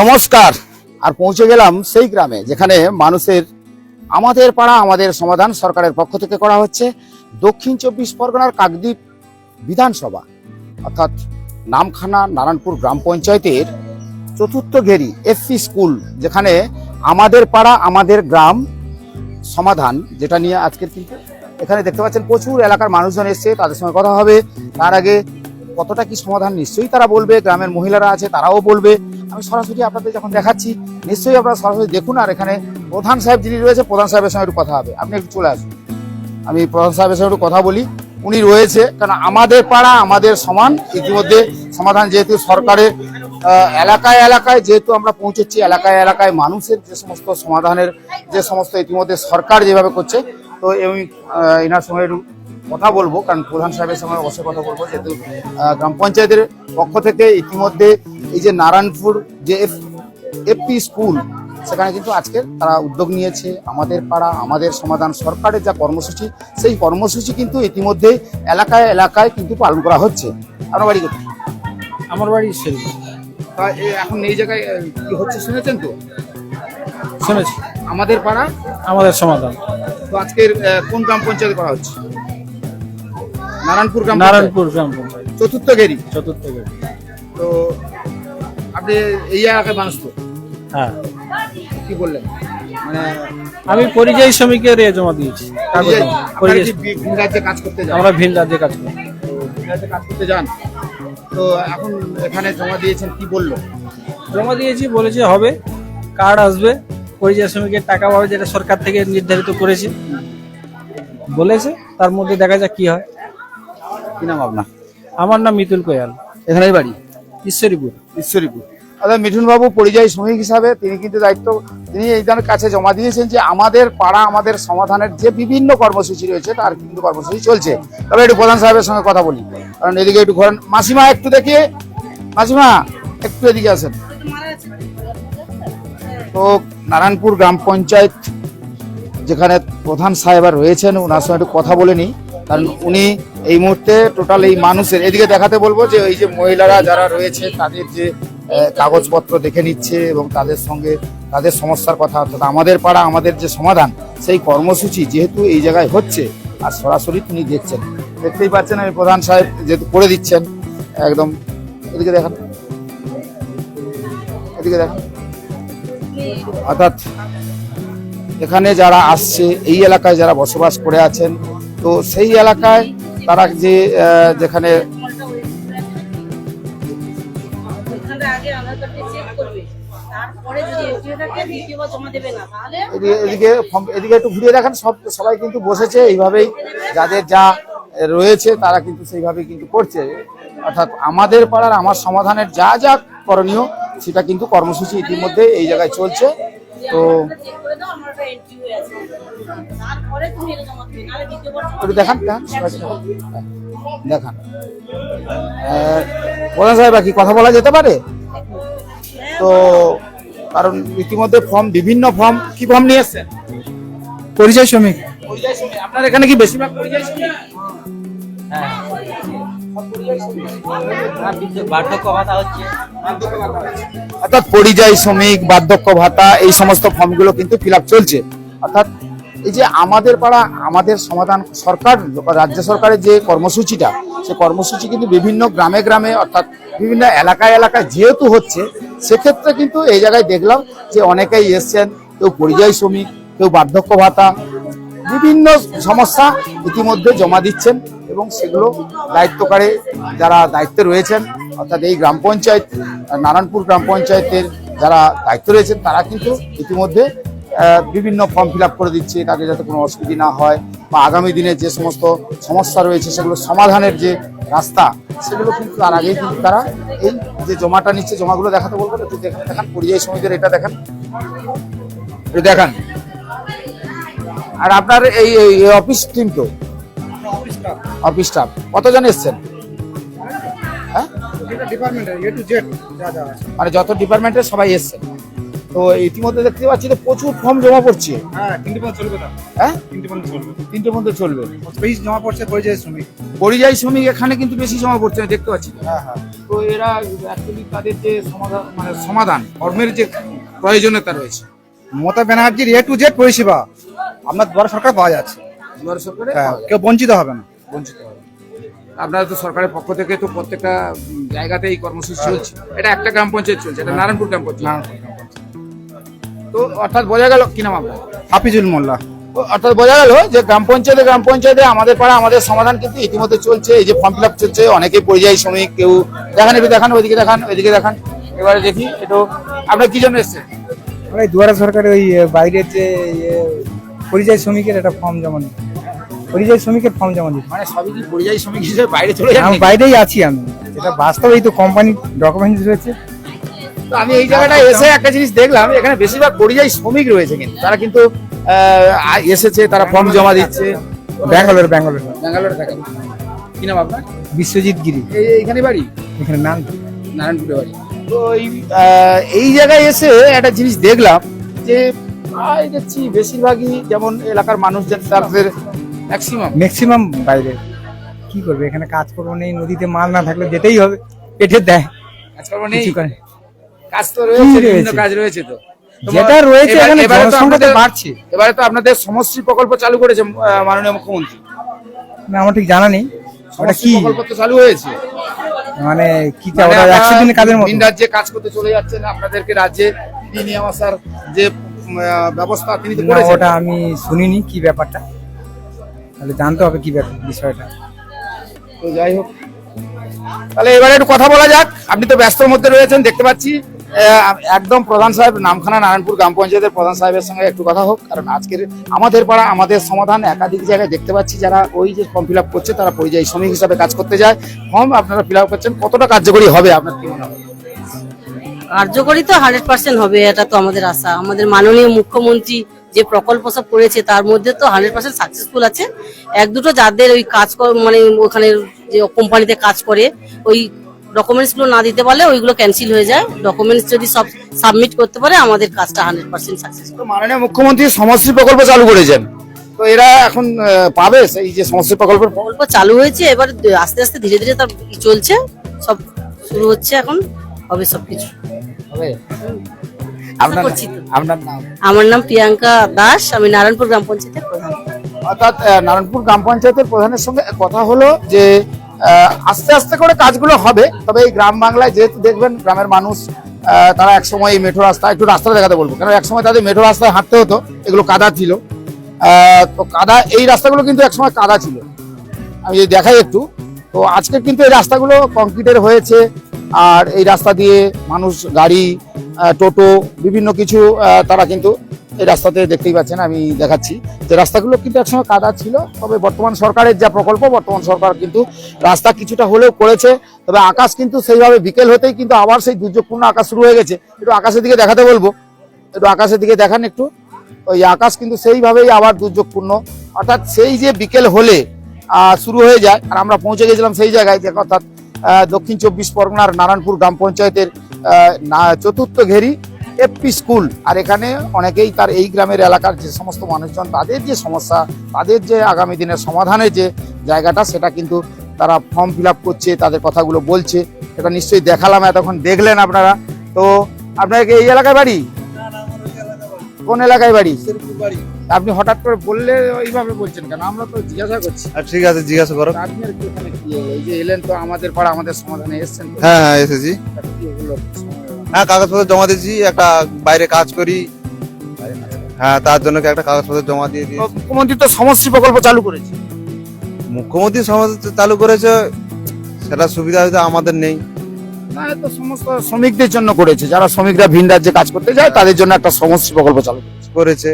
নমস্কার। আর পৌঁছে গেলাম সেই গ্রামে, যেখানে মানুষের আমাদের পাড়া, আমাদের সমাধান সরকারের পক্ষ থেকে করা হচ্ছে। দক্ষিণ চব্বিশ পরগনার কাকদ্বীপ বিধানসভা, অর্থাৎ নামখানা নারায়ণপুর গ্রাম পঞ্চায়েতের চতুর্থ ঘেরি এফসি স্কুল, যেখানে আমাদের পাড়া, আমাদের গ্রাম সমাধান, যেটা নিয়ে আজকের কিন্তু এখানে দেখতে পাচ্ছেন প্রচুর এলাকার মানুষজন এসছে, তাদের সঙ্গে কথা হবে। তার আগে কতটা কি সমাধান নিশ্চয়ই তারা বলবে, গ্রামের মহিলারা আছে তারাও বলবে। আমি সরাসরি আপনাদের যখন দেখাচ্ছি, নিশ্চয়ই আপনারা সরাসরি দেখুন আর এখানে প্রধান সাহেব যিনি রয়েছে, প্রধান সাহেবের সঙ্গে একটু কথা হবে। আপনি একটু চলে আসুন। আমি প্রধান সাহেবের সঙ্গে একটু কথা বলি। উনি রয়েছে কারণ আমাদের পাড়া, আমাদের সমান ইতিমধ্যে সমাধান যেহেতু সরকারের এলাকায় এলাকায় যেহেতু আমরা পৌঁছেছি, এলাকায় এলাকায় মানুষের যে সমস্ত সমাধানের, যে সমস্ত ইতিমধ্যে সরকার যেভাবে করছে, তো আমি এনার সঙ্গে কথা বলব কারণ প্রধান সাহেবের সঙ্গে অবশ্যই কথা বলব যেহেতু গ্রাম পঞ্চায়েতের পক্ষ থেকে ইতিমধ্যে এই যে নারায়ণপুর যে এফপি স্কুল সেখানে কিন্তু আজকে তারা উদ্যোগ নিয়েছে। আমাদের পাড়া আমাদের সমাধান সরকারের যা কর্মসূচি সেই কর্মসূচি কিন্তু ইতিমধ্যে এলাকায় এলাকায় কিন্তু পালন করা হচ্ছে। আপনার বাড়ি কোথায়? আমার বাড়ি তা এখন এই জায়গায় কি হচ্ছে শুনেছেন তো? শুনেছি। আমাদের পাড়া? আমাদের সমাধান। তো আজকের কোন গ্রাম পঞ্চায়েত করা হচ্ছে? নারায়ণপুর গ্রাম। নারায়ণপুর গ্রাম চতুর্থ গেরি। চতুর্থ গেট। তো আপনি এই এলাকায় মানুষ তো? হ্যাঁ। কি বললেন? মানে আমি পরিযায়ী শ্রমিকের এ জমা দিয়েছি। ভিন রাজ্যে কাজ করতে যান? আমরা ভিন রাজ্যে কাজ করি। ভিন রাজ্যে কাজ করতে যান। তো এখন এখানে জমা দিয়েছেন কি বলল? জমা দিয়েছি বলেছে হবে কার্ড আসবে পরিযায়ী শ্রমিকের টাকা পাবে যেটা সরকার থেকে নির্ধারিত করেছে। বলেছে তার মধ্যে দেখা যাক কি হয়। কি নাম আপনার? আমার নাম মিতুল কোয়াল। এখানেই বাড়ি? ঈশ্বরীপুর। ঈশ্বরীপুর। অর্থাৎ মিঠুন বাবু পরিযায়ী শ্রমিক হিসাবে তিনি কিন্তু দায়িত্ব তিনি এইদের কাছে জমা দিয়েছেন যে আমাদের পাড়া আমাদের সমাধানের যে বিভিন্ন কর্মসূচি রয়েছে তার কিন্তু কর্মসূচি চলছে। তবে একটু প্রধান সাহেবের সঙ্গে কথা বলি। কারণ এদিকে একটু ঘোরেন মাসিমা একটু দেখি। মাসিমা একটু এদিকে আসেন। তো নারায়ণপুর গ্রাম পঞ্চায়েত যেখানে প্রধান সাহেব রয়েছেন ওনার সঙ্গে একটু কথা বলে নিই। কারণ উনি এই মুহূর্তে টোটাল এই মানুষের, এদিকে দেখাতে বলব যে এই যে মহিলারা যারা রয়েছে, তাদের যে কাগজপত্র দেখে নিচ্ছে এবং তাদের সঙ্গে তাদের সমস্যার কথা, অর্থাৎ আমাদের পাড়া, আমাদের যে সমাধান, সেই কর্মসূচি যেহেতু এই জায়গায় হচ্ছে, আর সরাসরি তিনি দেখছেন। দেখতেই পাচ্ছেন, আমি প্রধান সাহেব যেহেতু করে দিচ্ছেন, একদম, এদিকে দেখান। এদিকে দেখান। অর্থাৎ এখানে যারা আসছে, এই এলাকায় যারা বসবাস করে আছেন তো সেই এলাকায় তারা যে যেখানে এদিকে এদিকে একটু ঘুরিয়ে দেখেন সব সবাই কিন্তু বসেছে এইভাবেই যাদের যা রয়েছে তারা কিন্তু সেইভাবে কিন্তু করছে। অর্থাৎ আমাদের পাড়ার আমার সমাধানের যা যা করণীয় সেটা কিন্তু কর্মসূচি ইতিমধ্যে এই জায়গায় চলছে। তো একটা হয়ে দেখান দেখান। হ্যাঁ, প্রধান সাহেব কি কথা বলা যেতে পারে? তো কারণ ইতিমধ্যে ফর্ম বিভিন্ন ফর্ম কি ফর্ম নিয়ে এসছেন পরিযায়ী শ্রমিক। আপনার এখানে কি বেশিরভাগ পরিযায়ী শ্রমিক? হচ্ছে অর্থাৎ পরিযায়ী শ্রমিক, বার্ধক্য ভাতা, এই সমস্ত ফর্মগুলো কিন্তু ফিল চলছে। অর্থাৎ এই যে আমাদের পাড়া, আমাদের সমাধান সরকার, রাজ্য সরকারের যে কর্মসূচিটা, সে কর্মসূচি কিন্তু বিভিন্ন গ্রামে গ্রামে, অর্থাৎ বিভিন্ন এলাকায় এলাকায় যেহেতু হচ্ছে, সেক্ষেত্রে কিন্তু এই জায়গায় দেখলাম যে অনেকেই এসছেন, কেউ পরিযায়ী শ্রমিক, কেউ বার্ধক্য ভাতা, বিভিন্ন সমস্যা ইতিমধ্যে জমা দিচ্ছেন। এবং সেগুলো দায়িত্বকারে যারা দায়িত্বে রয়েছেন, অর্থাৎ এই গ্রাম পঞ্চায়েত, নারায়ণপুর গ্রাম পঞ্চায়েতের যারা দায়িত্ব রয়েছেন, তারা কিন্তু ইতিমধ্যে বিভিন্ন ফর্ম ফিল করে দিচ্ছে, তাদের যাতে কোনো অসুবিধা না হয় বা আগামী দিনে যে সমস্ত সমস্যা রয়েছে, সেগুলো সমাধানের যে রাস্তা, সেগুলো কিন্তু তার আগেই কিন্তু তারা এই যে জমাটা নিচ্ছে, জমাগুলো দেখাতে বলব একটু দেখান দেখান, পরিযায়ী শ্রমিকদের এটা দেখান। দেখান। আর আপনার এই অফিস টিম তো? অফিস স্টাফ কতজন এসছেন? হ্যাঁ? মানে যত ডিপার্টমেন্টের সবাই এসছেন তো ইতিমধ্যে দেখতে পাচ্ছি তো প্রচুর ফর্ম জমা পড়ছে। হ্যাঁ তিনটে পর্যন্ত চলবে না হ্যাঁ? তিনটে পর্যন্ত চলবে। তিনটে মধ্যে চলবে। বেশি জমা পড়ছে পরিযায়ী শ্রমিক। পরিযায়ী শ্রমিক এখানে কিন্তু বেশি জমা পড়ছে আমি দেখতে পাচ্ছি। হ্যাঁ হ্যাঁ। তো তো এরা অ্যাকচুয়ালি তাদের যে সমাধান মানে সমাধান কর্মের যে প্রয়োজনীয়তা রয়েছে। মমতা ব্যানার্জির এ টু জেড পরিষেবা। আপনার দ্বারা সরকার পাওয়া যাচ্ছে। দুয়ারে সরকারে হ্যাঁ, কেউ বঞ্চিত হবে না। বঞ্চিত হবে। আপনারা তো সরকারের পক্ষ থেকে তো প্রত্যেকটা জায়গাতে এই কর্মসূচি চলছে। এটা একটা গ্রাম পঞ্চায়েত চলছে এটা নারায়ণপুর গ্রাম পঞ্চায়েত। তো অর্থাৎ বোঝা গেল কি নাম আপনার? হাফিজুল মোল্লা। তো অর্থাৎ বোঝা গেল যে গ্রাম পঞ্চায়েতে গ্রাম পঞ্চায়েতে আমাদের পাড়া আমাদের সমাধান কিন্তু ইতিমধ্যে চলছে। এই যে ফর্ম ফিল আপ চলছে অনেকেই পরিযায়ী শ্রমিক কেউ দেখান এদিকে দেখান ওইদিকে দেখান ওইদিকে দেখান। এবারে দেখি একটু আপনার কি জন্য এসছেন ওই দুয়ারে সরকারের ওই বাইরের যে ইয়ে, পরিযায়ী শ্রমিকের একটা ফর্ম জমা দিই পরিযায়ী শ্রমিকের ফর্ম জমা দিই মানে সবই কি পরিযায়ী শ্রমিক হিসেবে বাইরে চলে যান আমি বাইরেই আছি আমি। এটা বাস্তবেই তো কোম্পানির ডকুমেন্টস রয়েছে। তো আমি এই জায়গাটায় এসে একটা জিনিস দেখলাম এখানে বেশিরভাগ পরিযায়ী শ্রমিক রয়েছে কিন্তু। তারা কিন্তু এসেছে তারা ফর্ম জমা দিচ্ছে। ব্যাঙ্গালোর ব্যাঙ্গালোর। ব্যাঙ্গালোরে থাকে কি নাম আপনার? বিশ্বজিৎ গিরি। এইখানে বাড়ি? এখানে নাম নারায়ণপুরে বাড়ি। তো এই এই জায়গায় এসে একটা জিনিস দেখলাম যে প্রায় দেখছি বেশিরভাগই যেমন এলাকার মানুষজন তাদের ম্যাক্সিমাম ম্যাক্সিমাম বাইরে। কি করবে? এখানে কাজ করব নেই নদীতে মাল না থাকলে যেতেই হবে। পেটে দেয়। কাজকর্ম নেই। কাজ তো রয়েছে? বিভিন্ন কাজ রয়েছে তো। যেটা রয়েছে এখানে এবারে তো জনসংখ্যা বাড়ছে। এবারে তো আপনাদের সমশ্রী প্রকল্প চালু করেছে মাননীয় মুখ্যমন্ত্রী। না, আমার ঠিক জানা নেই। ওটা কি? প্রকল্প তো চালু হয়েছে। মানে কি মানে ওটা আপনারা একশো দিনের কাজের মতো। রাজ্যে কাজ করতে চলে যাচ্ছেন আপনাদেরকে রাজ্যে তিনি নিয়ে আসার যে ব্যবস্থা তিনি তো করেছেন। ওটা আমি শুনিনি কি ব্যাপারটা? তাহলে জানতে হবে কি ব্যাপার বিষয়টা। তো যাই হোক। তাহলে এবারে একটু কথা বলা যাক। আপনি তো ব্যস্তর মধ্যে রয়েছেন দেখতে পাচ্ছি। একদম প্রধান সাহেব নামখানা নারায়ণপুর গ্রাম পঞ্চায়েতের প্রধান সাহেবের সঙ্গে একটু কথা হোক। কারণ আজকের আমাদের পাড়া আমাদের সমাধান একাধিক জায়গায় দেখতে পাচ্ছি যারা ওই যে ফর্ম ফিল আপ করছে তারা পরিযায়ী শ্রমিক হিসাবে কাজ করতে যায়। ফর্ম আপনারা ফিল আপ করছেন কতটা কার্যকরী হবে আপনার কি মনে হয়? কার্যকরী তো হান্ড্রেড পার্সেন্ট হবে এটা তো আমাদের আশা। আমাদের মাননীয় মুখ্যমন্ত্রী যে প্রকল্প সব করেছে তার মধ্যে তো হান্ড্রেড পার্সেন্ট সাকসেসফুল আছে। এক দুটো যাদের ওই কাজ কর- মানে ওখানে যে কোম্পানিতে কাজ করে ওই ডকুমেন্টসগুলো না দিতে পারলে ওইগুলো ক্যান্সেল হয়ে যায়। ডকুমেন্টস যদি সব সাবমিট করতে পারে আমাদের কাজটা হান্ড্রেড পার্সেন্ট সাকসেসফুল তো মাননীয় মুখ্যমন্ত্রী সমশ্রী প্রকল্প চালু করেছেন। তো এরা এখন পাবে সেই যে সমশ্রী প্রকল্পের প্রকল্প চালু হয়েছে এবার আস্তে আস্তে ধীরে ধীরে তার চলছে। সব শুরু হচ্ছে এখন হবে সবকিছু। হবে? আপনার আপনার নাম আমার নাম প্রিয়াঙ্কা দাস আমি নারায়ণপুর গ্রাম পঞ্চায়েতের প্রধান। অর্থাৎ নারায়ণপুর গ্রাম পঞ্চায়েতের প্রধানের সঙ্গে কথা হলো যে আস্তে আস্তে করে কাজগুলো হবে তবে এই গ্রাম বাংলায় যেহেতু দেখবেন গ্রামের মানুষ তারা একসময় এই মেঠো রাস্তা একটু রাস্তা দেখাতে বলব। কারণ একসময় তাদের মেঠো রাস্তায় হাঁটতে হতো এগুলো কাদা ছিল। তো কাদা এই রাস্তাগুলো কিন্তু একসময় কাদা ছিল। আমি যদি দেখাই একটু তো আজকে কিন্তু এই রাস্তাগুলো কংক্রিটের হয়েছে আর এই রাস্তা দিয়ে মানুষ, গাড়ি টোটো, বিভিন্ন কিছু তারা কিন্তু এই রাস্তাতে দেখতেই পাচ্ছেন, আমি দেখাচ্ছি। যে রাস্তাগুলো কিন্তু একসময় কাদা ছিল, তবে বর্তমান সরকারের যা প্রকল্প, বর্তমান সরকার কিন্তু রাস্তা কিছুটা হলেও করেছে, তবে আকাশ কিন্তু সেইভাবে বিকেল হতেই কিন্তু আবার সেই দুর্যোগপূর্ণ আকাশ শুরু হয়ে গেছে। একটু আকাশের দিকে দেখাতে বলব। একটু আকাশের দিকে দেখান একটু। ওই আকাশ কিন্তু সেইভাবেই আবার দুর্যোগপূর্ণ। অর্থাৎ সেই যে বিকেল হলে শুরু হয়ে যায়, আর আমরা পৌঁছে গেছিলাম সেই জায়গায়, যে অর্থাৎ দক্ষিণ চব্বিশ পরগনার নারায়ণপুর গ্রাম পঞ্চায়েতের না- চতুর্থ ঘেরি এফপি স্কুল। আর এখানে অনেকেই তার এই গ্রামের এলাকার যে সমস্ত মানুষজন তাদের যে সমস্যা তাদের যে আগামী দিনের সমাধানের যে জায়গাটা সেটা কিন্তু তারা ফর্ম ফিল আপ করছে তাদের কথাগুলো বলছে। এটা নিশ্চয়ই দেখালাম এতক্ষণ দেখলেন আপনারা। তো আপনার কি এই এলাকায় বাড়ি? কোন এলাকায় বাড়ি। আপনি হঠাৎ করে বললে ওইভাবে বলছেন কেন? আমরা তো জিজ্ঞাসা করছি। আর ঠিক আছে জিজ্ঞাসা করো। আপনি আর কি ওখানে কি এই যে এলেন তো আমাদের পাড়া আমাদের সমাধানে এসেছেন হ্যাঁ হ্যাঁ এসেছি। কি হ্যাঁ কাগজপত্র জমা দিয়েছি একটা বাইরে কাজ করি। হ্যাঁ তার জন্য একটা কাগজপত্র জমা দিয়ে দিয়েছি? মুখ্যমন্ত্রী তো সমশ্রী প্রকল্প চালু করেছে। মুখ্যমন্ত্রী সমাজ চালু করেছে সেটা সুবিধা হয়তো আমাদের নেই। না তো সমস্ত শ্রমিকদের জন্য করেছে। যারা শ্রমিকরা ভিন রাজ্যে কাজ করতে যায় তাদের জন্য একটা সমশ্রী প্রকল্প চালু করেছে। করেছে।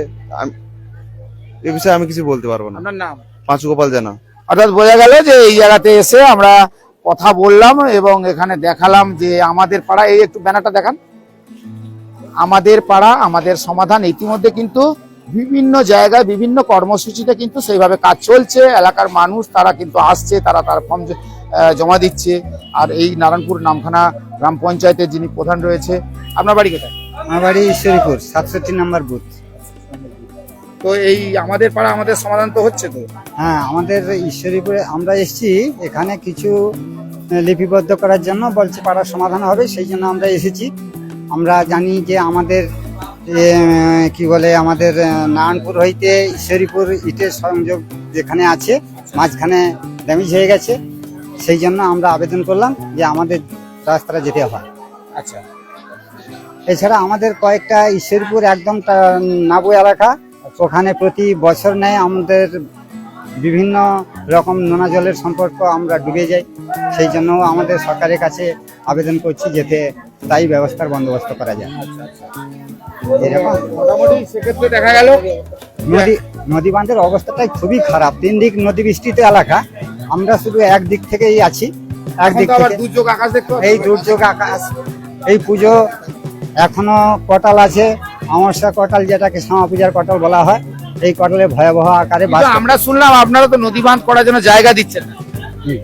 এ বিষয়ে আমি কিছু বলতে পারব না। আপনার নাম? পাঁচু গোপাল জানা। অর্থাৎ বোঝা গেল যে এই জায়গাতে এসে আমরা কথা বললাম এবং এখানে দেখালাম যে আমাদের পাড়া এই একটু ব্যানারটা দেখান। আমাদের পাড়া আমাদের সমাধান ইতিমধ্যে কিন্তু বিভিন্ন জায়গায় বিভিন্ন কর্মসূচিতে কিন্তু সেইভাবে কাজ চলছে। এলাকার মানুষ তারা কিন্তু আসছে তারা তার ফর্ম জমা দিচ্ছে। আর এই নারায়ণপুর নামখানা গ্রাম পঞ্চায়েতের যিনি প্রধান রয়েছে আপনার বাড়ি কোথায়? আমার বাড়ি ঈশ্বরীপুর সাতষট্টি নাম্বার বুথ। তো এই আমাদের পাড়া আমাদের সমাধান তো হচ্ছে তো? হ্যাঁ আমাদের ঈশ্বরীপুরে আমরা এসেছি এখানে কিছু লিপিবদ্ধ করার জন্য বলছে পাড়ার সমাধান হবে সেই জন্য আমরা এসেছি। আমরা জানি যে আমাদের কি বলে আমাদের নারায়ণপুর হইতে ঈশ্বরীপুর ইটের সংযোগ যেখানে আছে মাঝখানে ড্যামেজ হয়ে গেছে। সেই জন্য আমরা আবেদন করলাম যে আমাদের রাস্তাটা যেতে হয়। আচ্ছা। এছাড়া আমাদের কয়েকটা ঈশ্বরপুর একদম নাবু এলাকা ওখানে প্রতি বছর নেয় আমাদের বিভিন্ন রকম নোনা জলের সম্পর্ক আমরা ডুবে যাই। সেই জন্য আমাদের সরকারের কাছে আবেদন করছি যাতে স্থায়ী ব্যবস্থার বন্দোবস্ত করা যায়। দেখা গেল। নদী নদী বাঁধের অবস্থাটাই খুবই খারাপ। তিন দিক নদী বৃষ্টিতে এলাকা। আমরা শুধু এক দিক থেকেই আছি। এক এখন দিক তো আবার থেকে দুর্যোগ আকাশ এই দুর্যোগ আকাশ এই পুজো এখনও কটাল আছে। অমাবস্যা কটাল যেটাকে শ্যামা পূজার কটাল বলা হয় এই কটালে ভয়াবহ আকারে আমরা শুনলাম আপনারা তো নদী বাঁধ করার জন্য জায়গা দিচ্ছেন না।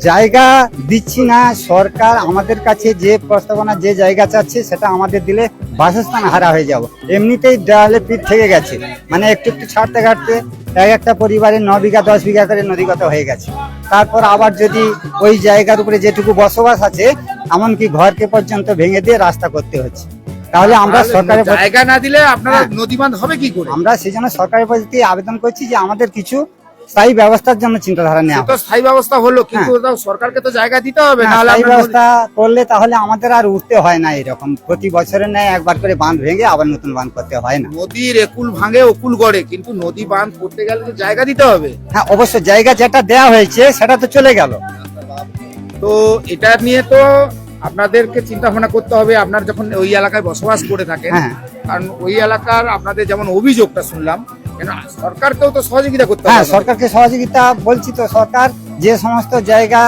জায়গা দিচ্ছি না সরকার আমাদের কাছে যে প্রস্তাবনা যে জায়গা চাচ্ছে সেটা আমাদের দিলে বাসস্থান হারা হয়ে যাব। এমনিতেই দেওয়ালে পিঠ থেকে গেছে। মানে একটু একটু ছাড়তে কাটতে এক একটা পরিবারে ন বিঘা দশ বিঘা করে নদীগত হয়ে গেছে। তারপর আবার যদি ওই জায়গার উপরে যেটুকু বসবাস আছে এমনকি ঘরকে পর্যন্ত ভেঙে দিয়ে রাস্তা করতে হচ্ছে। তাহলে আমরা সরকারের জায়গা না দিলে আপনারা হ্যাঁ। নদী বাঁধ হবে কি করে? আমরা সেই জন্য সরকারের প্রতি আবেদন করছি যে আমাদের কিছু স্থায়ী ব্যবস্থার জন্য চিন্তাধারা নেওয়া তো স্থায়ী ব্যবস্থা হলো কিন্তু তাও সরকারকে তো জায়গা দিতে হবে না, স্থায়ী ব্যবস্থা করলে তাহলে আমাদের আর উঠতে হয় না এরকম। প্রতি বছরের ন্যায় একবার করে বাঁধ ভেঙে আবার নতুন বাঁধ করতে হয় না। নদীর একুল ভাঙে ওকুল গড়ে কিন্তু নদী বাঁধ করতে গেলে তো জায়গা দিতে হবে। হ্যাঁ অবশ্য জায়গা যেটা দেয়া হয়েছে সেটা তো চলে গেল। তো এটা নিয়ে তো আপনাদেরকে চিন্তা ভাবনা করতে হবে আপনার যখন ওই এলাকায় বসবাস করে থাকেন হ্যাঁ। কারণ ওই এলাকার আপনাদের যেমন অভিযোগটা শুনলাম কেন সরকারকেও তো সহযোগিতা করতে হ্যাঁ হবে সরকারকে সহযোগিতা বলছি তো সরকার যে সমস্ত জায়গা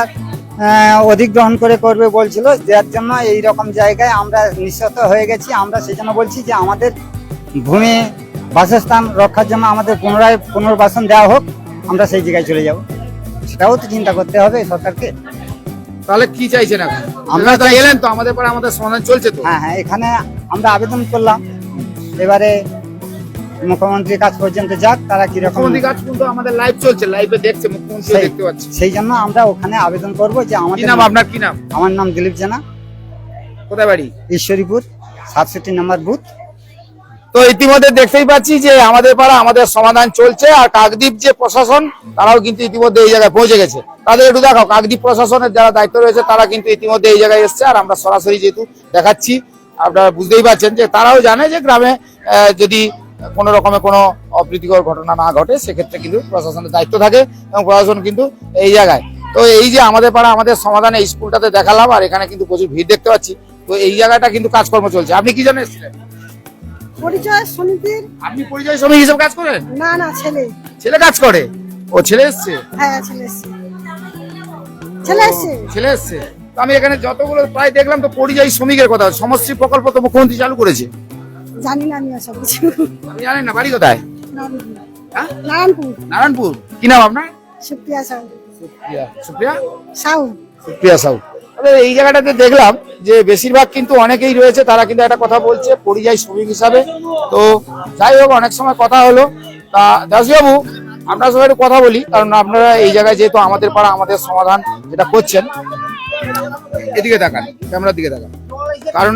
অধিগ্রহণ করে করবে বলছিল যার জন্য এই রকম জায়গায় আমরা নিঃসত হয়ে গেছি। আমরা সেই জন্য বলছি যে আমাদের ভূমি বাসস্থান রক্ষার জন্য আমাদের পুনরায় পুনর্বাসন দেওয়া হোক আমরা সেই জায়গায় চলে যাব। সেটাও তো চিন্তা করতে হবে সরকারকে। তাহলে কি চাইছেন এখন? আমরা আমরা তো এলেন তো আমাদের পরে আমাদের সমাধান চলছে তো। হ্যাঁ হ্যাঁ এখানে আমরা আবেদন করলাম। এবারে মুখ্যমন্ত্রীর কাছ পর্যন্ত যাক তারা কি রকম কাজ কিন্তু আমাদের লাইভ চলছে লাইভে দেখছে মুখ্যমন্ত্রী দেখতে পাচ্ছি। সেই জন্য আমরা ওখানে আবেদন করব যে কি আমাদের নাম আপনার কি নাম? আমার নাম দিলীপ জানা। কোথায় বাড়ি? ঈশ্বরীপুর সাতষট্টি নম্বর বুথ। তো ইতিমধ্যে দেখতেই পাচ্ছি যে আমাদের পাড়া আমাদের সমাধান চলছে, আর কাকদ্বীপ যে প্রশাসন, তারাও কিন্তু ইতিমধ্যে এই জায়গায় পৌঁছে গেছে। তাদের একটু দেখো কাকদ্বীপ প্রশাসনের যারা দায়িত্ব রয়েছে, তারা কিন্তু ইতিমধ্যে এই জায়গায় এসছে, আর আমরা সরাসরি যেহেতু দেখাচ্ছি, আপনারা বুঝতেই পারছেন যে তারাও জানে যে গ্রামে যদি কোনো রকমের কোনো অপ্রীতিকর ঘটনা না ঘটে, সেক্ষেত্রে কিন্তু প্রশাসনের দায়িত্ব থাকে এবং প্রশাসন কিন্তু এই জায়গায়। তো এই যে আমাদের পাড়া আমাদের সমাধানে স্কুলটাতে দেখালাম, আর এখানে কিন্তু প্রচুর ভিড় দেখতে পাচ্ছি। তো এই জায়গাটা কিন্তু কাজকর্ম চলছে। আপনি কি এসেছিলেন? পরিচয় সমিতির? আপনি পরিযায়ী শ্রমিক হিসেবে কাজ করেন? না না ছেলে। ছেলে কাজ করে? ও ছেলে এসছে? হ্যাঁ ছেলে এসছে। ছেলে এসছে? ছেলে এসছে। আমি এখানে যতগুলো প্রায় দেখলাম তো পরিযায়ী শ্রমিকের কথা। সমশ্রী প্রকল্প তো মুখ্যমন্ত্রী চালু করেছে। জানি না আমি সব কিছু। আপনি জানেন না বাড়ি কোথায়? হ্যাঁ? নারায়ণপুর। নারায়ণপুর। কি নাম আপনার? সুপ্রিয়া সাউ। সুপ্রিয়া। সুপ্রিয়া? সাউ। সুপ্রিয়া সাউ। এই জায়গাটাতে দেখলাম যে বেশিরভাগ কিন্তু অনেকেই রয়েছে, তারা কিন্তু একটা কথা বলছে, পরিযায়ী শ্রমিক হিসাবে। তো যাই হোক, অনেক সময় কথা হলো। তা দাসবাবু আপনার সঙ্গে একটু কথা বলি, কারণ আপনারা এই জায়গায় যেহেতু আমাদের পাড়া, আমাদের সমাধান যেটা করছেন। এদিকে তাকান, ক্যামেরার দিকে তাকান। কারণ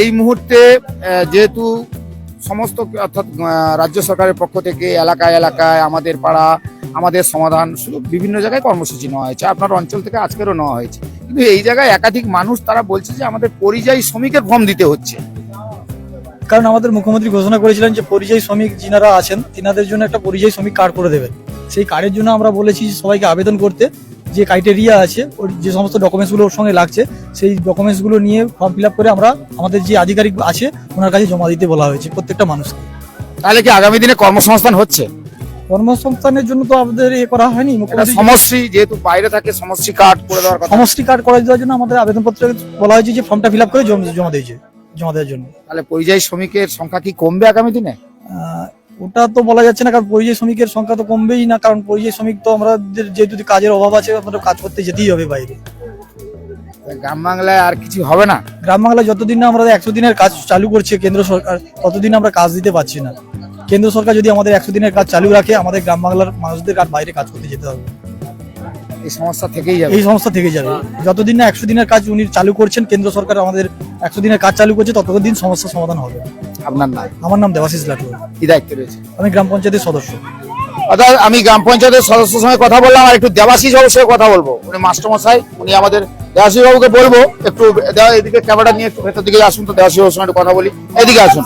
এই মুহূর্তে যেহেতু সমস্ত, অর্থাৎ রাজ্য সরকারের পক্ষ থেকে এলাকায় এলাকায়, আমাদের পাড়া, আমাদের সমাধান, শুধু বিভিন্ন জায়গায় কর্মসূচি নেওয়া হয়েছে। আপনার অঞ্চল থেকে আজকেরও নেওয়া হয়েছে। কিন্তু এই জায়গায় একাধিক মানুষ তারা বলছে যে আমাদের পরিযায়ী শ্রমিকের ফর্ম দিতে হচ্ছে। কারণ আমাদের মুখ্যমন্ত্রী ঘোষণা করেছিলেন যে পরিযায়ী শ্রমিক যিনারা আছেন তিনাদের জন্য একটা পরিযায়ী শ্রমিক কার্ড করে দেবেন। সেই কার্ডের জন্য আমরা বলেছি সবাইকে আবেদন করতে যে ক্রাইটেরিয়া আছে ওর যে সমস্ত ডকুমেন্টসগুলো ওর সঙ্গে লাগছে সেই ডকুমেন্টসগুলো নিয়ে ফর্ম ফিল আপ করে আমরা আমাদের যে আধিকারিক আছে ওনার কাছে জমা দিতে বলা হয়েছে প্রত্যেকটা মানুষকে। তাহলে কি আগামী দিনে কর্মসংস্থান হচ্ছে? কর্মসংস্থানের জন্য তো আমাদের এ করা হয়নি। মুখ্যমন্ত্রী যেহেতু বাইরে থাকে সমষ্টি কার্ড করে দেওয়ার কথা। সমষ্টি কার্ড করে দেওয়ার জন্য আমাদের আবেদনপত্রে বলা হয়েছে যে ফর্মটা ফিল আপ করে জমা জমা দিয়েছে জমা দেওয়ার জন্য। তাহলে পরিযায়ী শ্রমিকের সংখ্যা কি কমবে আগামী দিনে? ওটা তো বলা যাচ্ছে না কারণ পরিযায়ী শ্রমিকের সংখ্যা তো কমবেই না কারণ পরিযায়ী শ্রমিক তো আমাদের যেহেতু কাজের অভাব আছে আমাদের কাজ করতে যেতেই হবে বাইরে। গ্রাম বাংলায় আর কিছু হবে না? গ্রাম বাংলায় যতদিন না আমরা একশো দিনের কাজ চালু করছে কেন্দ্র সরকার ততদিন আমরা কাজ দিতে পারছি না। কেন্দ্র সরকার যদি আমাদের একশো দিনের কাজ চালু রাখে আমাদের গ্রাম বাংলার মানুষদের আর বাইরে কাজ করতে যেতে হবে। এই সমস্যা থেকেই যাবে। এই সমস্যা থেকে যাবে। যতদিন না একশো দিনের কাজ উনি চালু করছেন কেন্দ্র সরকার আমাদের একশো দিনের কাজ চালু করছে ততদিন সমস্যার সমাধান হবে। আপনার নাম? আমার নাম দেবাশিস লাটুয়া। কি দায়িত্ব রয়েছে? আমি গ্রাম পঞ্চায়েতের সদস্য। অর্থাৎ আমি গ্রাম পঞ্চায়েতের সদস্যের সঙ্গে কথা বললাম আর একটু দেবাশিস বাবুর সঙ্গে কথা বলব। উনি মাস্টারমশাই উনি আমাদের দেবাশিস বাবুকে বলব একটু এদিকে ক্যামেরা নিয়ে একটু ভেতর দিকে আসুন তো দেবাশিস বাবুর সঙ্গে একটু কথা বলি। এদিকে আসুন।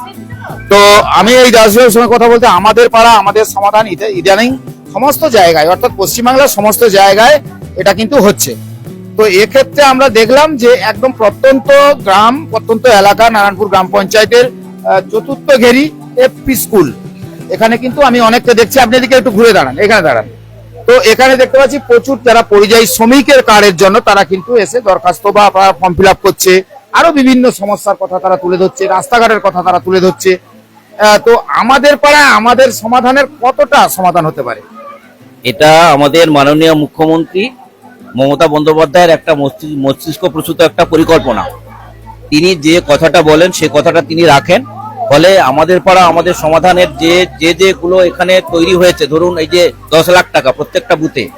তো আমি এই দেবাশিস সঙ্গে কথা বলতে আমাদের পাড়া, আমাদের সমাধান ইদানিং সমস্ত জায়গায়, অর্থাৎ পশ্চিমবাংলার সমস্ত জায়গায় এটা কিন্তু হচ্ছে। তো এক্ষেত্রে আমরা দেখলাম যে একদম প্রত্যন্ত গ্রাম, প্রত্যন্ত এলাকা, নারায়ণপুর গ্রাম পঞ্চায়েতের চতুর্থ ঘেরি এফপি স্কুল। এখানে কিন্তু আমি অনেককে দেখছি। আপনি এদিকে একটু ঘুরে দাঁড়ান, এখানে দাঁড়ান। তো এখানে দেখতে পাচ্ছি প্রচুর যারা পরিযায়ী শ্রমিকের কার্ডের জন্য তারা কিন্তু এসে দরখাস্ত বা ফর্ম ফিল করছে। আরও বিভিন্ন সমস্যার কথা তারা তুলে ধরছে, রাস্তাঘাটের কথা তারা তুলে ধরছে। তো আমাদের পাড়ায় আমাদের সমাধানের কতটা সমাধান হতে পারে? এটা আমাদের মাননীয় মুখ্যমন্ত্রী মমতা বন্দ্যোপাধ্যায়ের একটা মস্তি- মস্তিষ্ক প্রসূত একটা পরিকল্পনা। তিনি যে কথাটা বলেন, সে কথাটা তিনি রাখেন। ফলে আমাদের পাড়া, আমাদের সমাধানের যে যে যেগুলো এখানে তৈরি হয়েছে, ধরুন এই যে দশ লাখ টাকা প্রত্যেকটা বুথে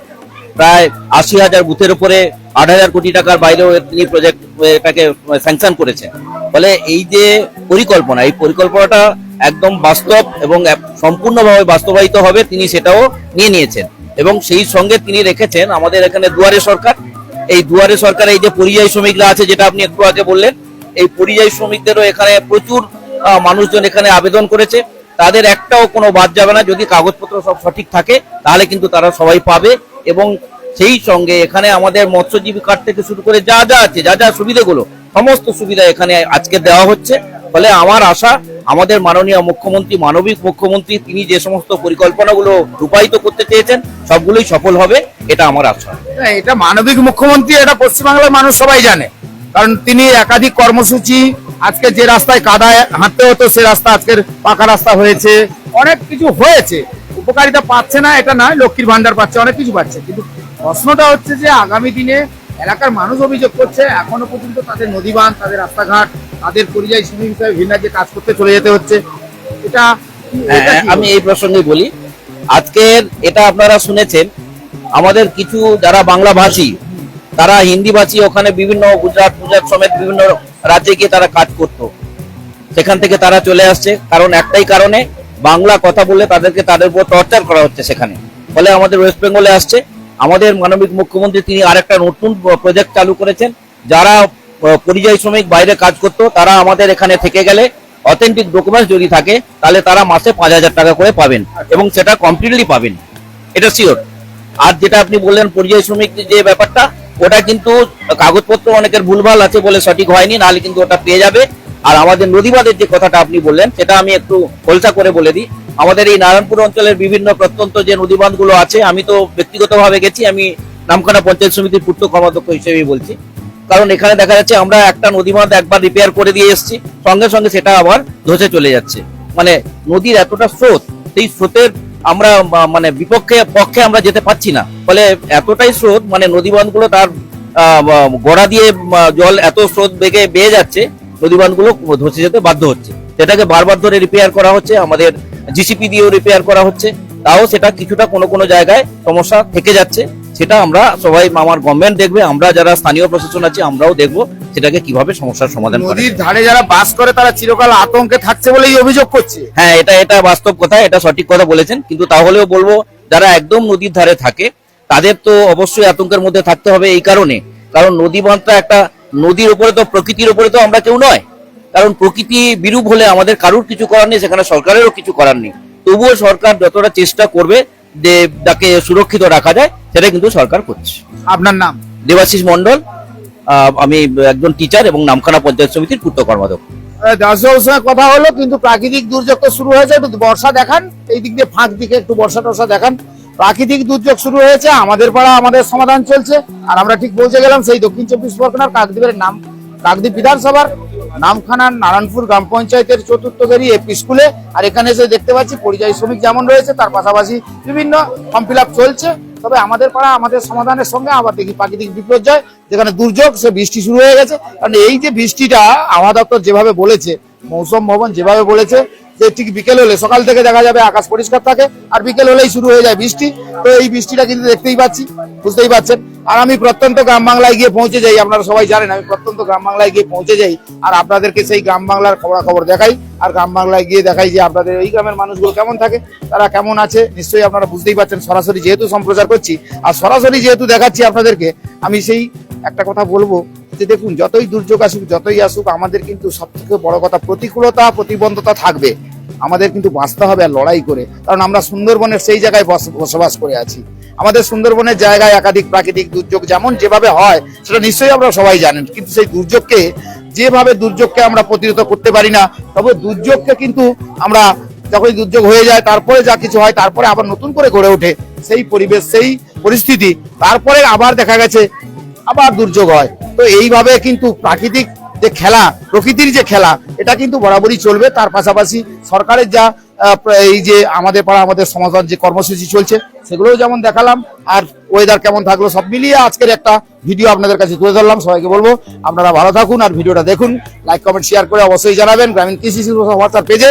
প্রায় আশি হাজার বুথের উপরে আট হাজার কোটি টাকার বাইরেও তিনি প্রজেক্ট এটাকে স্যাংশন করেছেন ফলে এই যে পরিকল্পনা, এই পরিকল্পনাটা একদম বাস্তব এবং সম্পূর্ণভাবে বাস্তবায়িত হবে তিনি সেটাও নিয়ে নিয়েছেন। এবং সেই সঙ্গে তিনি রেখেছেন আমাদের এখানে দুয়ারে সরকার। এই দুয়ারে সরকার এই যে পরিযায়ী শ্রমিকরা আছে, যেটা আপনি একটু আগে বললেন, এই পরিযায়ী শ্রমিকদেরও এখানে প্রচুর মানুষজন এখানে আবেদন করেছে। তাদের একটাও কোনো বাদ যাবে না। যদি কাগজপত্র সব সঠিক থাকে, তাহলে কিন্তু তারা সবাই পাবে। এবং সেই সঙ্গে এখানে আমাদের মৎস্যজীবী কার্ড থেকে শুরু করে যা যা আছে যা যা সুবিধাগুলো সমস্ত সুবিধা এখানে আজকে দেওয়া হচ্ছে। ফলে আমার আশা আমাদের মাননীয় মুখ্যমন্ত্রী মানবিক মুখ্যমন্ত্রী তিনি যে সমস্ত পরিকল্পনাগুলো রূপায়িত করতে চেয়েছেন সবগুলোই সফল হবে এটা আমার আশা। হ্যাঁ, এটা মানবিক মুখ্যমন্ত্রী এটা পশ্চিমবাংলার মানুষ সবাই জানে। কারণ তিনি একাধিক কর্মসূচি আজকে যে রাস্তায় কাদায় হাঁটতে হতো সে রাস্তা আজকের পাকা রাস্তা হয়েছে। অনেক কিছু হয়েছে। উপকারিতা পাচ্ছে না এটা নয় লক্ষ্মীর ভান্ডার পাচ্ছে অনেক কিছু পাচ্ছে। কিন্তু প্রশ্নটা হচ্ছে যে আগামী দিনে এলাকার মানুষ অভিযোগ করছে এখনও পর্যন্ত তাদের নদীবাঁধ তাদের রাস্তাঘাট তাদের পরিযায়ী শ্রমিক হিসাবে ভিন্ন রাজ্যে কাজ করতে চলে যেতে হচ্ছে। এটা হ্যাঁ, আমি এই প্রসঙ্গে বলি আজকের এটা আপনারা শুনেছেন আমাদের কিছু যারা বাংলা ভাষী তারা হিন্দি ভাষী ওখানে বিভিন্ন গুজরাট গুজরাট সমেত বিভিন্ন রাজ্যে গিয়ে তারা কাজ করত। সেখান থেকে তারা চলে আসছে কারণ একটাই কারণে বাংলা কথা বলে তাদেরকে তাদের উপর টর্চার করা হচ্ছে সেখানে। ফলে আমাদের ওয়েস্ট বেঙ্গলে আসছে। আমাদের মানবিক মুখ্যমন্ত্রী তিনি আরেকটা নতুন প্রজেক্ট চালু করেছেন। যারা পরিযায়ী শ্রমিক বাইরে কাজ করতো, তারা আমাদের এখানে থেকে গেলে অথেন্টিক ডকুমেন্টস যদি থাকে, তাহলে তারা মাসে পাঁচ হাজার টাকা করে পাবেন এবং সেটা কমপ্লিটলি পাবেন। এটা শিওর আর যেটা আপনি বললেন পরিযায়ী শ্রমিক যে ব্যাপারটা, ওটা কিন্তু কাগজপত্র অনেকের ভুলভাল আছে বলে সঠিক হয়নি, নাহলে কিন্তু ওটা পেয়ে যাবে। আর আমাদের নদীবাদের যে কথাটা আপনি বললেন, সেটা আমি একটু খোলসা করে বলে দিই। আমাদের এই নারায়ণপুর অঞ্চলের বিভিন্ন প্রত্যন্ত যে নদীবাঁধগুলো আছে, আমি তো ব্যক্তিগতভাবে গেছি, আমি নামখানা পঞ্চায়েত সমিতির পূর্ত কর্মাধ্যক্ষ হিসেবেই বলছি। কারণ এখানে দেখা যাচ্ছে আমরা একটা নদী বাঁধ একবার রিপেয়ার করে দিয়ে এসেছি, সঙ্গে সঙ্গে সেটা আবার ধসে চলে যাচ্ছে। মানে নদীর এতটা স্রোত, সেই স্রোতের আমরা মানে বিপক্ষে, পক্ষে আমরা যেতে পারছি না। ফলে এতটাই স্রোত মানে নদী বাঁধগুলো তার গোড়া দিয়ে জল এত স্রোত বেগে বেয়ে যাচ্ছে নদী বাঁধগুলো ধসে যেতে বাধ্য হচ্ছে। সেটাকে বারবার ধরে রিপেয়ার করা হচ্ছে আমাদের জিসিপি দিয়েও রিপেয়ার করা হচ্ছে। তাও সেটা কিছুটা কোনো কোনো জায়গায় সমস্যা থেকে যাচ্ছে। সেটা আমরা সবাই আমার গভর্নমেন্ট দেখবে আমরা যারা স্থানীয় প্রশাসন আছে আমরাও দেখব সেটাকে কীভাবে সমস্যার সমাধান নদীর ধারে যারা বাস করে তারা চিরকাল আতঙ্কে থাকছে বলেই অভিযোগ করছে। হ্যাঁ এটা এটা বাস্তব কথা এটা সঠিক কথা বলেছেন। কিন্তু তাহলেও বলব যারা একদম নদীর ধারে থাকে তাদের তো অবশ্যই আতঙ্কের মধ্যে থাকতে হবে এই কারণে। কারণ নদী বাঁধটা একটা নদীর উপরে তো প্রকৃতির উপরে তো আমরা কেউ নয়। কারণ প্রকৃতি বিরূপ হলে আমাদের কারুর কিছু করার নেই সেখানে সরকারেরও কিছু করার নেই। তবুও সরকার যতটা চেষ্টা করবে যে তাকে সুরক্ষিত রাখা যায় সেটা কিন্তু সরকার করছে। আপনার নাম? দেবাশিস মন্ডল আমি একজন টিচার এবং নামখানা পঞ্চায়েত সমিতির পূর্ত কর্মাধ্যক্ষ। দাসবাবুর সঙ্গে কথা হলো কিন্তু প্রাকৃতিক দুর্যোগ তো শুরু হয়েছে একটু বর্ষা দেখান এই দিক দিয়ে ফাঁক দিকে একটু বর্ষা টর্ষা দেখান। প্রাকৃতিক দুর্যোগ শুরু হয়েছে, আমাদের পাড়া আমাদের সমাধান চলছে। আর আমরা ঠিক পৌঁছে গেলাম সেই দক্ষিণ চব্বিশ পরগনার কাকদ্বীপের নাম, কাকদ্বীপ বিধানসভার নামখানার নারায়ণপুর গ্রাম পঞ্চায়েতের চতুর্থ গেরি এপি স্কুলে। আর এখানে এসে দেখতে পাচ্ছি, পরিযায়ী শ্রমিক যেমন রয়েছে, তার পাশাপাশি বিভিন্ন ফর্ম ফিল চলছে। তবে আমাদের পাড়া আমাদের সমাধানের সঙ্গে আবার দেখি প্রাকৃতিক বিপর্যয়, যেখানে দুর্যোগ, সে বৃষ্টি শুরু হয়ে গেছে। কারণ এই যে বৃষ্টিটা, আবহাওয়া দপ্তর যেভাবে বলেছে, মৌসুম ভবন যেভাবে বলেছে যে ঠিক বিকেল হলে, সকাল থেকে দেখা যাবে আকাশ পরিষ্কার থাকে, আর বিকেল হলেই শুরু হয়ে যায় বৃষ্টি। তো এই বৃষ্টিটা কিন্তু দেখতেই পাচ্ছি, বুঝতেই পাচ্ছেন। আর আমি প্রত্যন্ত গ্রাম বাংলায় গিয়ে পৌঁছে যাই, আপনারা সবাই জানেন, আমি প্রত্যন্ত গ্রাম বাংলায় গিয়ে পৌঁছে যাই, আর আপনাদেরকে সেই গ্রাম বাংলার খবরাখবর দেখাই, আর গ্রাম বাংলায় গিয়ে দেখাই যে আপনাদের এই গ্রামের মানুষগুলো কেমন থাকে, তারা কেমন আছে, নিশ্চয়ই আপনারা বুঝতেই পারছেন সরাসরি যেহেতু সম্প্রচার করছি। আর সরাসরি যেহেতু দেখাচ্ছি আপনাদেরকে, আমি সেই একটা কথা বলব যে দেখুন, যতই দুর্যোগ আসুক, যতই আসুক, আমাদের কিন্তু সব থেকে বড় কথা প্রতিকূলতা, প্রতিবন্ধতা থাকবে। আমাদের কিন্তু বাঁচতে হবে আর লড়াই করে। কারণ আমরা সুন্দরবনের সেই জায়গায় বসবাস করে আছি। আমাদের সুন্দরবনের জায়গায় একাধিক প্রাকৃতিক দুর্যোগ যেমন যেভাবে হয়, সেটা নিশ্চয়ই আমরা সবাই জানেন। কিন্তু সেই দুর্যোগকে, যেভাবে দুর্যোগকে আমরা প্রতিরোধ করতে পারি না, তবে দুর্যোগকে কিন্তু আমরা যখন দুর্যোগ হয়ে যায়, তারপরে যা কিছু হয়, তারপরে আবার নতুন করে গড়ে ওঠে। সেই পরিবেশ, সেই পরিস্থিতি। তারপরে আবার দেখা গেছে আবার দুর্যোগ হয়। তো এইভাবে কিন্তু প্রাকৃতিক যে খেলা, প্রকৃতির যে খেলা, এটা কিন্তু বরাবরই চলবে। তার পাশাপাশি সরকারের যা এই যে আমাদের পাড়া, আমাদের সমাধান যে কর্মসূচি চলছে, সেগুলোও যেমন দেখালাম, আর ওয়েদার কেমন থাকল, সব মিলিয়ে আজকের একটা ভিডিও আপনাদের কাছে তুলে ধরলাম। সবাইকে বলব, আপনারা ভালো থাকুন, আর ভিডিওটা দেখুন। লাইক কমেন্ট শেয়ার করে অবশ্যই জানাবেন। গ্রামীণ কৃষি হোয়াটসঅ্যাপ পেজে